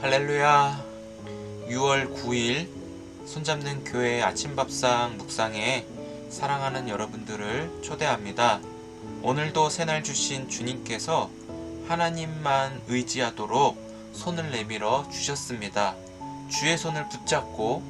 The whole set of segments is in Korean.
할렐루야. 6월 9일 손잡는 교회 아침밥상 묵상에 사랑하는 여러분들을 초대합니다. 오늘도 새날 주신 주님께서 하나님만 의지하도록 손을 내밀어 주셨습니다. 주의 손을 붙잡고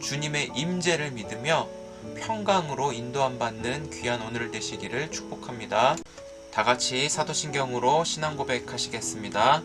주님의 임재를 믿으며 평강으로 인도함 받는 귀한 오늘 되시기를 축복합니다. 다 같이 사도신경으로 신앙 고백 하시겠습니다.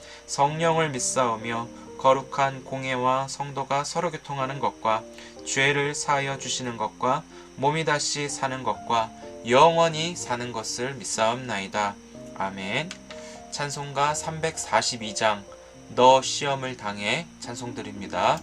성령을 믿사오며 거룩한 공예와 성도가 서로 교통하는 것과 죄를 사하여 주시는 것과 몸이 다시 사는 것과 영원히 사는 것을 믿사옵나이다. 아멘. 찬송가 342장 너 시험을 당해 찬송드립니다.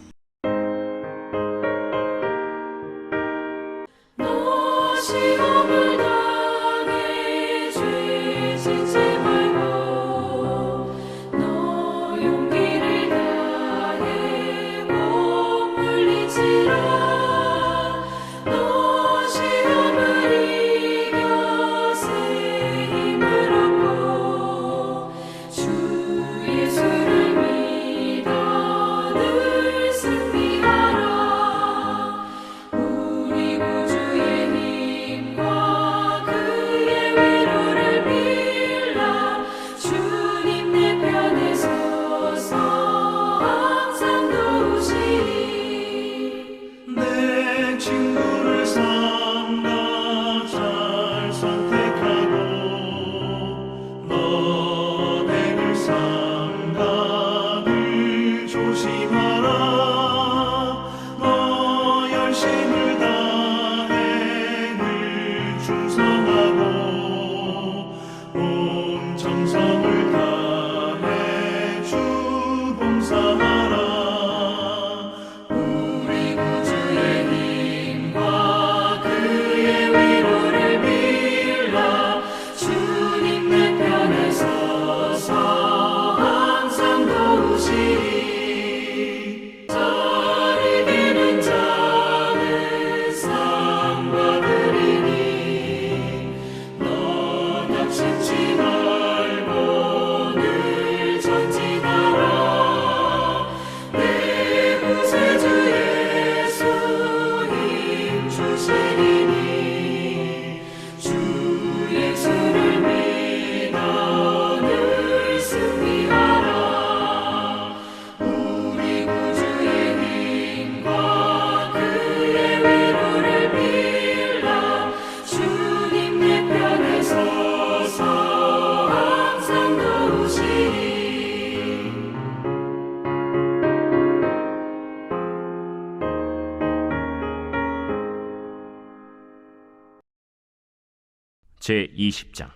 제 20장.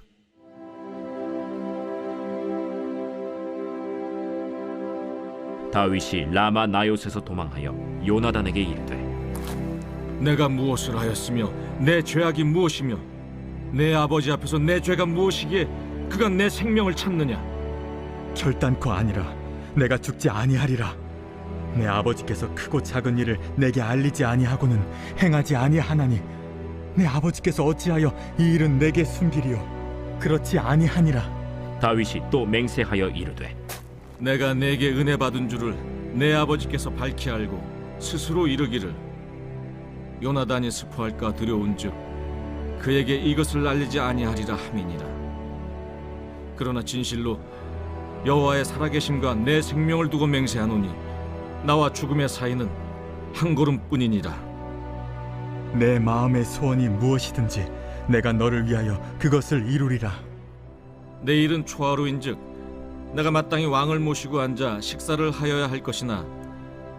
다윗이 라마 나요스에서 도망하여 요나단에게 이르되 내가 무엇을 하였으며 내 죄악이 무엇이며 내 아버지 앞에서 내 죄가 무엇이기에 그가 내 생명을 찾느냐? 결단코 아니라 내가 죽지 아니하리라. 내 아버지께서 크고 작은 일을 내게 알리지 아니하고는 행하지 아니하나니 내 아버지께서 어찌하여 이 일은 내게 숨기리요? 그렇지 아니하니라. 다윗이 또 맹세하여 이르되 내가 내게 은혜 받은 줄을 내 아버지께서 밝히 알고 스스로 이르기를 요나단이 스포할까 두려운즉 그에게 이것을 알리지 아니하리라 함이니라. 그러나 진실로 여호와의 살아계심과 내 생명을 두고 맹세하노니 나와 죽음의 사이는 한 걸음뿐이니라 내 마음의 소원이 무엇이든지 내가 너를 위하여 그것을 이루리라. 내일은 초하루인즉 내가 마땅히 왕을 모시고 앉아 식사를 하여야 할 것이나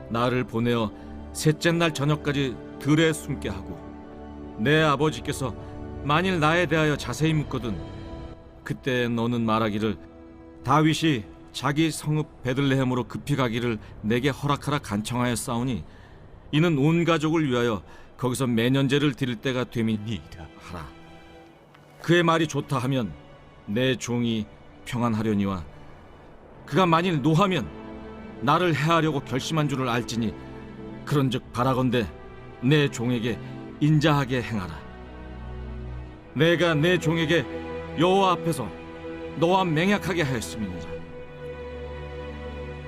나를 보내어 셋째 날 저녁까지 들에 숨게 하고 내 아버지께서 만일 나에 대하여 자세히 묻거든 그때 너는 말하기를 다윗이 자기 성읍 베들레헴으로 급히 가기를 내게 허락하라 간청하여 싸우니 이는 온 가족을 위하여 거기서 매년제를 드릴 때가 됨이니이다 하라. 그의 말이 좋다 하면 내 종이 평안하려니와 그가 만일 노하면 나를 해하려고 결심한 줄을 알지니 그런즉 바라건대 내 종에게 인자하게 행하라. 내가 내 종에게 여호와 앞에서 너와 맹약하게 하였음이니라.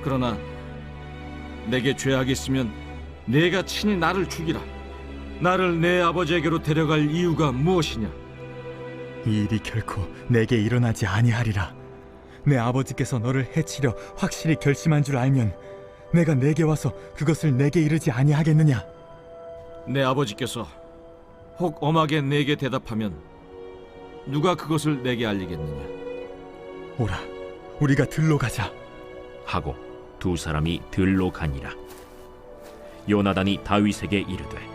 그러나 내게 죄악이 있으면 내가 친히 나를 죽이라 나를 내 아버지에게로 데려갈 이유가 무엇이냐 이 일이 결코 내게 일어나지 아니하리라. 내 아버지께서 너를 해치려 확실히 결심한 줄 알면 내가 내게 와서 그것을 내게 이르지 아니하겠느냐? 내 아버지께서 혹 엄하게 내게 대답하면 누가 그것을 내게 알리겠느냐 오라, 우리가 들로 가자. 하고 두 사람이 들로 가니라 요나단이 다윗에게 이르되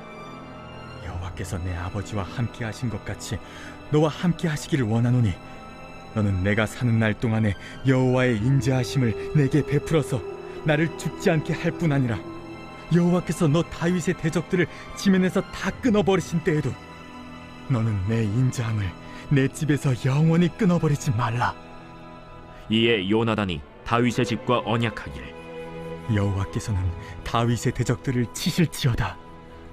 여호와께서 내 아버지와 함께 하신 것 같이 너와 함께 하시기를 원하노니 너는 내가 사는 날 동안에 여호와의 인자하심을 내게 베풀어서 나를 죽지 않게 할 뿐 아니라 여호와께서 너 다윗의 대적들을 지면에서 다 끊어버리신 때에도 너는 내 인자함을 내 집에서 영원히 끊어버리지 말라. 이에 요나단이 다윗의 집과 언약하기를 여호와께서는 다윗의 대적들을 치실지어다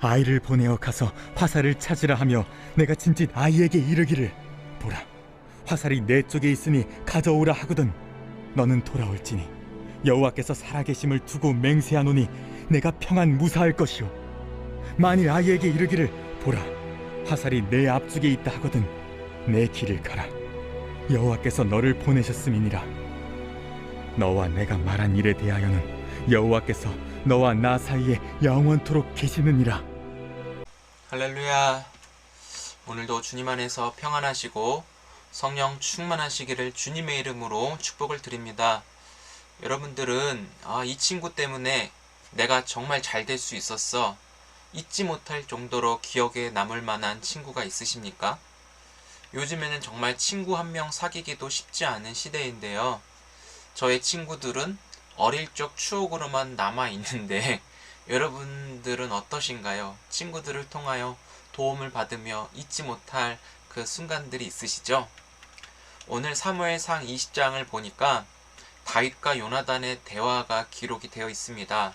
아이를 보내어 가서 화살을 찾으라 하며 내가 진짓 아이에게 이르기를 보라 화살이 내 쪽에 있으니 가져오라 하거든 너는 돌아올지니 여호와께서 살아계심을 두고 맹세하노니 내가 평안 무사할 것이요 만일 아이에게 이르기를 보라 화살이 내 앞쪽에 있다 하거든 내 길을 가라. 여호와께서 너를 보내셨음이니라. 너와 내가 말한 일에 대하여는 여호와께서 너와 나 사이에 영원토록 계시느니라 할렐루야. 오늘도 주님 안에서 평안하시고 성령 충만하시기를 주님의 이름으로 축복을 드립니다. 여러분들은 아, 이 친구 때문에 내가 정말 잘 될 수 있었어. 잊지 못할 정도로 기억에 남을 만한 친구가 있으십니까? 요즘에는 정말 친구 한 명 사귀기도 쉽지 않은 시대인데요. 저의 친구들은 어릴 적 추억으로만 남아 있는데 여러분들은 어떠신가요? 친구들을 통하여 도움을 받으며 잊지 못할 그 순간들이 있으시죠? 오늘 사무엘상 20장을 보니까 다윗과 요나단의 대화가 기록이 되어 있습니다.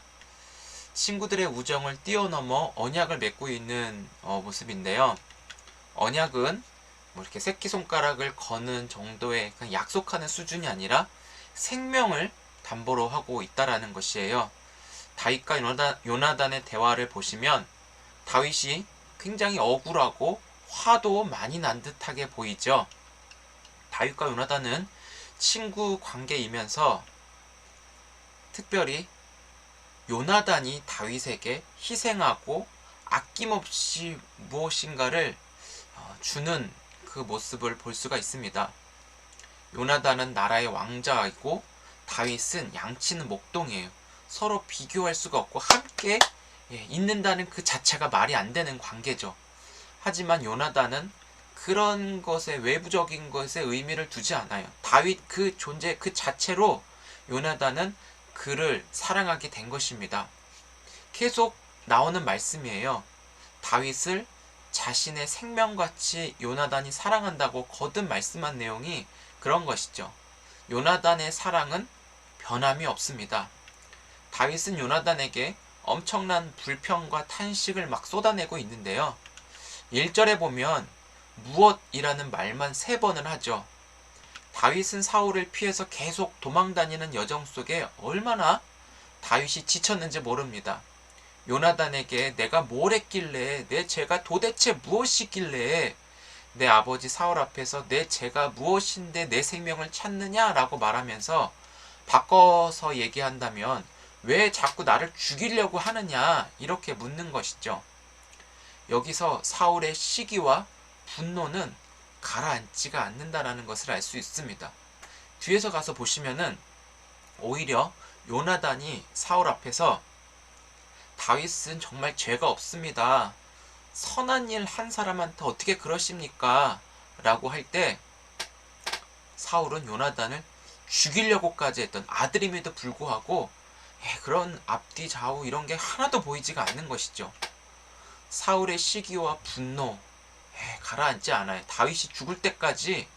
친구들의 우정을 뛰어넘어 언약을 맺고 있는 어, 모습인데요. 언약은 뭐 이렇게 새끼손가락을 거는 정도의 약속하는 수준이 아니라 생명을 담보로 하고 있다라는 것이에요. 다윗과 요나단, 요나단의 대화를 보시면 다윗이 굉장히 억울하고 화도 많이 난 듯하게 보이죠. 다윗과 요나단은 친구 관계이면서 특별히 요나단이 다윗에게 희생하고 아낌없이 무엇인가를 어, 주는 그 모습을 볼 수가 있습니다. 요나단은 나라의 왕자이고 다윗은 양치는 목동이에요. 서로 비교할 수가 없고 함께 예, 있는다는 그 자체가 말이 안 되는 관계죠. 하지만 요나단은 그런 것에 외부적인 것에 의미를 두지 않아요. 다윗 그 존재 그 자체로 요나단은 그를 사랑하게 된 것입니다. 계속 나오는 말씀이에요. 다윗을 자신의 생명같이 요나단이 사랑한다고 거듭 말씀한 내용이 그런 것이죠. 요나단의 사랑은 변함이 없습니다. 다윗은 요나단에게 엄청난 불평과 탄식을 막 쏟아내고 있는데요. 1절에 보면 무엇이라는 말만 세 번을 하죠. 다윗은 사울을 피해서 계속 도망다니는 여정 속에 얼마나 다윗이 지쳤는지 모릅니다. 요나단에게 내가 뭘 했길래 내 죄가 도대체 무엇이길래 내 아버지 사울 앞에서 내 죄가 무엇인데 내 생명을 찾느냐라고 말하면서 바꿔서 얘기한다면 왜 자꾸 나를 죽이려고 하느냐 이렇게 묻는 것이죠. 여기서 사울의 시기와 분노는 가라앉지가 않는다라는 것을 알 수 있습니다. 뒤에서 가서 보시면은 오히려 요나단이 사울 앞에서 다윗은 정말 죄가 없습니다. 선한 일 한 사람한테 어떻게 그러십니까? 라고 할 때 사울은 요나단을 죽이려고까지 했던 아들임에도 불구하고 에, 그런 앞뒤 좌우 이런 게 하나도 보이지가 않는 것이죠. 사울의 시기와 분노 에, 가라앉지 않아요. 다윗이 죽을 때까지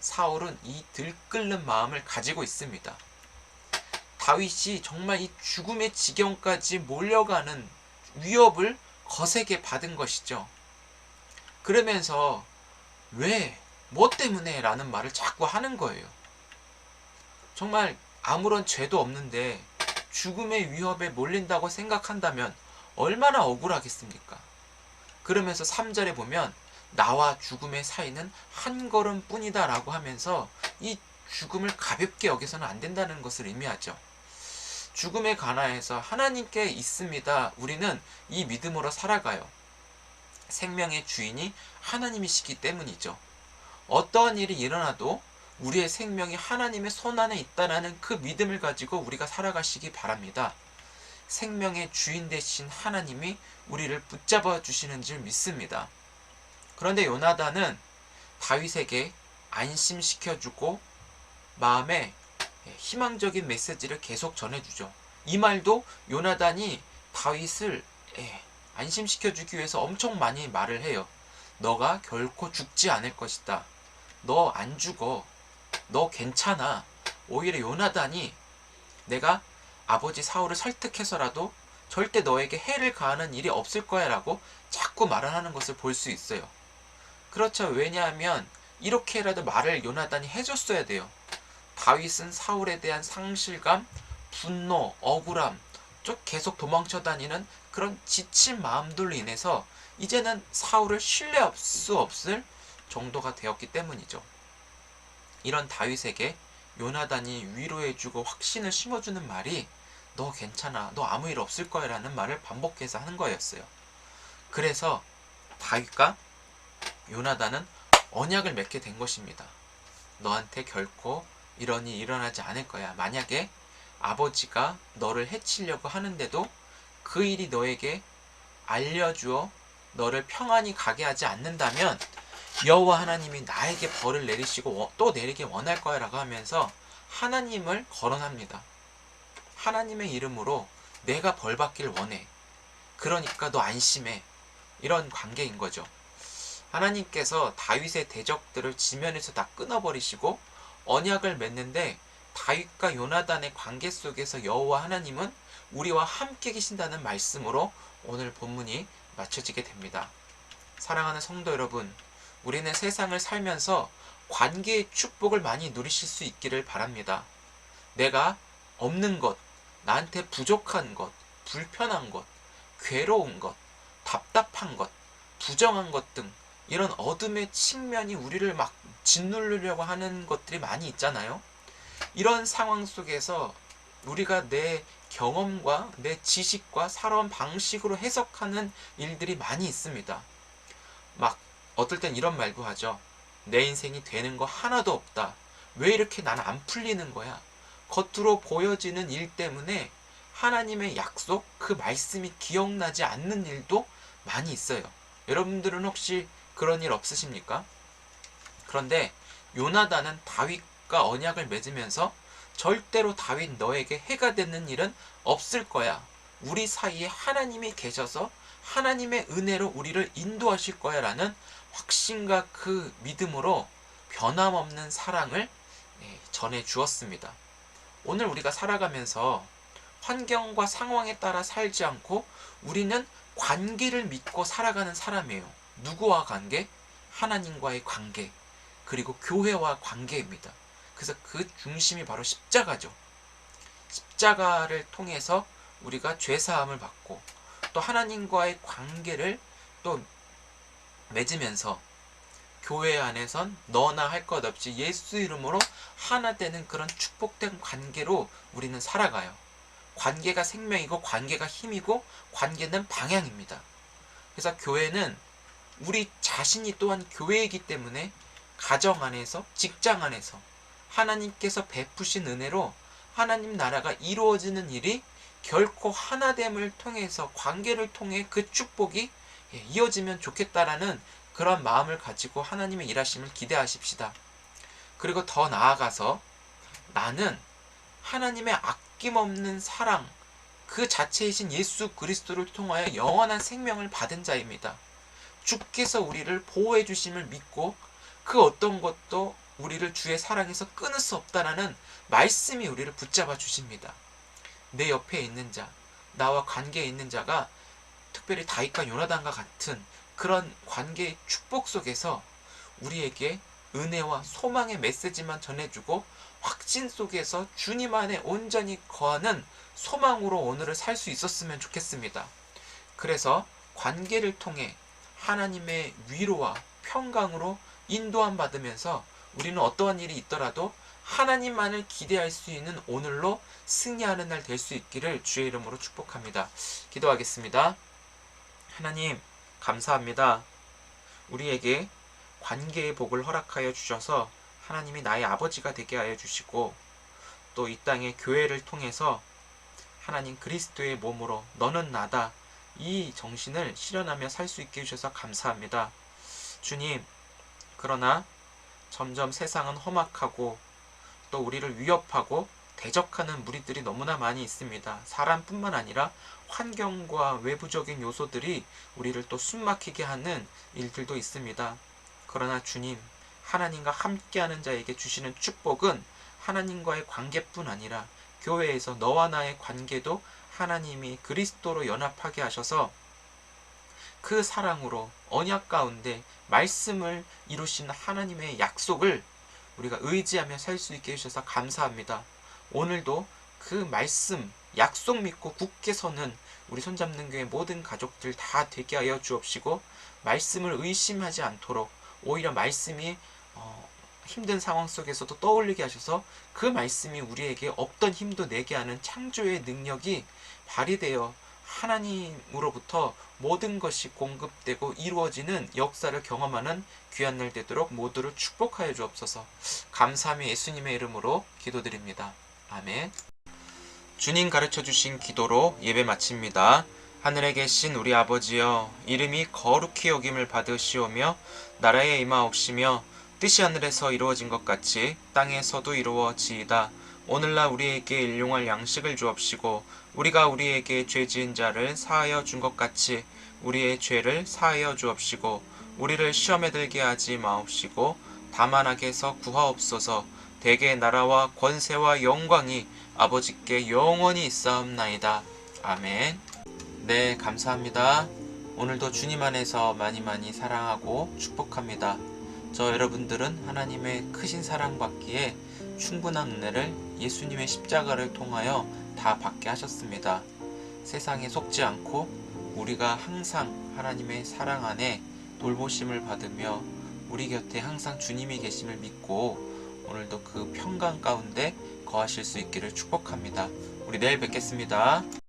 사울은 이 들끓는 마음을 가지고 있습니다. 다윗이 정말 이 죽음의 지경까지 몰려가는 위협을 거세게 받은 것이죠. 그러면서 왜, 뭐 때문에 라는 말을 자꾸 하는 거예요. 정말 아무런 죄도 없는데 죽음의 위협에 몰린다고 생각한다면 얼마나 억울하겠습니까? 그러면서 3절에 보면 나와 죽음의 사이는 한 걸음 뿐이다 라고 하면서 이 죽음을 가볍게 여기서는 안 된다는 것을 의미하죠. 죽음에 관하여서 하나님께 있습니다. 우리는 이 믿음으로 살아가요. 생명의 주인이 하나님이시기 때문이죠. 어떠한 일이 일어나도 우리의 생명이 하나님의 손 안에 있다라는 그 믿음을 가지고 우리가 살아가시기 바랍니다. 생명의 주인 되신 하나님이 우리를 붙잡아 주시는 줄 믿습니다. 그런데 요나단은 다윗에게 안심시켜주고 마음에 희망적인 메시지를 계속 전해주죠. 이 말도 요나단이 다윗을 예, 안심시켜주기 위해서 엄청 많이 말을 해요. 너가 결코 죽지 않을 것이다. 너 안 죽어. 너 괜찮아. 오히려 요나단이 내가 아버지 사울을 설득해서라도 절대 너에게 해를 가하는 일이 없을 거야 라고 자꾸 말을 하는 것을 볼 수 있어요. 그렇죠. 왜냐하면 이렇게라도 말을 요나단이 해줬어야 돼요. 다윗은 사울에 대한 상실감, 분노, 억울함, 쭉 계속 도망쳐 다니는 그런 지친 마음들로 인해서 이제는 사울을 신뢰할 수 없을 정도가 되었기 때문이죠. 이런 다윗에게 요나단이 위로해주고 확신을 심어주는 말이 너 괜찮아, 너 아무 일 없을 거야 라는 말을 반복해서 하는 거였어요. 그래서 다윗과 요나단은 언약을 맺게 된 것입니다. 너한테 결코 일이 일어나지 않을 거야. 만약에 아버지가 너를 해치려고 하는데도 그 일이 너에게 알려주어 너를 평안히 가게 하지 않는다면 여호와 하나님이 나에게 벌을 내리시고 또 내리기 원할 거야라고 하면서 하나님을 거론합니다. 하나님의 이름으로 내가 벌 받길 원해. 그러니까 너 안심해. 이런 관계인 거죠. 하나님께서 다윗의 대적들을 지면에서 다 끊어버리시고 언약을 맺는데 다윗과 요나단의 관계 속에서 여호와 하나님은 우리와 함께 계신다는 말씀으로 오늘 본문이 마쳐지게 됩니다. 사랑하는 성도 여러분, 우리는 세상을 살면서 관계의 축복을 많이 누리실 수 있기를 바랍니다. 내가 없는 것, 나한테 부족한 것, 불편한 것, 괴로운 것, 답답한 것, 부정한 것 등 이런 어둠의 측면이 우리를 막 짓누르려고 하는 것들이 많이 있잖아요. 이런 상황 속에서 우리가 내 경험과 내 지식과 살아온 방식으로 해석하는 일들이 많이 있습니다. 막 어떨 땐 이런 말도 하죠. 내 인생이 되는 거 하나도 없다. 왜 이렇게 나는 안 풀리는 거야? 겉으로 보여지는 일 때문에 하나님의 약속, 그 말씀이 기억나지 않는 일도 많이 있어요. 여러분들은 혹시 그런 일 없으십니까? 그런데 요나단은 다윗과 언약을 맺으면서 절대로 다윗 너에게 해가 되는 일은 없을 거야. 우리 사이에 하나님이 계셔서 하나님의 은혜로 우리를 인도하실 거야 라는 확신과 그 믿음으로 변함없는 사랑을 예, 전해 주었습니다. 오늘 우리가 살아가면서 환경과 상황에 따라 살지 않고 우리는 관계를 믿고 살아가는 사람이에요. 누구와 관계? 하나님과의 관계. 그리고 교회와 관계입니다. 그래서 그 중심이 바로 십자가죠. 십자가를 통해서 우리가 죄 사함을 받고 또 하나님과의 관계를 또 맺으면서 교회 안에선 너나 할 것 없이 예수 이름으로 하나 되는 그런 축복된 관계로 우리는 살아가요. 관계가 생명이고 관계가 힘이고 관계는 방향입니다. 그래서 교회는 우리 자신이 또한 교회이기 때문에 가정 안에서 직장 안에서 하나님께서 베푸신 은혜로 하나님 나라가 이루어지는 일이 결코 하나됨을 통해서 관계를 통해 그 축복이 예, 이어지면 좋겠다라는 그런 마음을 가지고 하나님의 일하심을 기대하십시다. 그리고 더 나아가서 나는 하나님의 아낌없는 사랑 그 자체이신 예수 그리스도를 통하여 영원한 생명을 받은 자입니다. 주께서 우리를 보호해 주심을 믿고 그 어떤 것도 우리를 주의 사랑에서 끊을 수 없다라는 말씀이 우리를 붙잡아 주십니다. 내 옆에 있는 자, 나와 관계에 있는 자가 특별히 다윗과 요나단과 같은 그런 관계의 축복 속에서 우리에게 은혜와 소망의 메시지만 전해주고 확신 속에서 주님 안에 온전히 거하는 소망으로 오늘을 살 수 있었으면 좋겠습니다. 그래서 관계를 통해 하나님의 위로와 평강으로 인도함 받으면서 우리는 어떠한 일이 있더라도 하나님만을 기대할 수 있는 오늘로 승리하는 날 될 수 있기를 주의 이름으로 축복합니다. 기도하겠습니다. 하나님, 감사합니다. 우리에게 관계의 복을 허락하여 주셔서 하나님이 나의 아버지가 되게 하여 주시고 또 이 땅의 교회를 통해서 하나님 그리스도의 몸으로 너는 나다 이 정신을 실현하며 살 수 있게 해주셔서 감사합니다. 주님, 그러나 점점 세상은 험악하고 또 우리를 위협하고 대적하는 무리들이 너무나 많이 있습니다. 사람뿐만 아니라 환경과 외부적인 요소들이 우리를 또 숨막히게 하는 일들도 있습니다. 그러나 주님, 하나님과 함께하는 자에게 주시는 축복은 하나님과의 관계뿐 아니라 교회에서 너와 나의 관계도 하나님이 그리스도로 연합하게 하셔서 그 사랑으로 언약 가운데 말씀을 이루신 하나님의 약속을 우리가 의지하며 살 수 있게 해주셔서 감사합니다. 오늘도 그 말씀, 약속 믿고 굳게 서는 우리 손잡는 교회 모든 가족들 다 되게 하여 주옵시고 말씀을 의심하지 않도록 오히려 말씀이 어, 힘든 상황 속에서도 떠올리게 하셔서 그 말씀이 우리에게 없던 힘도 내게 하는 창조의 능력이 발휘되어 하나님으로부터 모든 것이 공급되고 이루어지는 역사를 경험하는 귀한 날 되도록 모두를 축복하여 주옵소서. 감사함이 예수님의 이름으로 기도드립니다. 아멘. 주님 가르쳐 주신 기도로 예배 마칩니다. 하늘에 계신 우리 아버지여 이름이 거룩히 여김을 받으시오며 나라에 임하옵시며 뜻이 하늘에서 이루어진 것 같이 땅에서도 이루어지이다. 오늘날 우리에게 일용할 양식을 주옵시고 우리가 우리에게 죄 지은 자를 사하여 준 것 같이 우리의 죄를 사하여 주옵시고 우리를 시험에 들게 하지 마옵시고 다만 악에서 구하옵소서 대개 나라와 권세와 영광이 아버지께 영원히 있사옵나이다. 아멘. 네, 감사합니다. 오늘도 주님 안에서 많이 많이 사랑하고 축복합니다. 저 여러분들은 하나님의 크신 사랑받기에 충분한 은혜를 예수님의 십자가를 통하여 다 받게 하셨습니다. 세상에 속지 않고 우리가 항상 하나님의 사랑 안에 돌보심을 받으며 우리 곁에 항상 주님이 계심을 믿고 오늘도 그 평강 가운데 거하실 수 있기를 축복합니다. 우리 내일 뵙겠습니다.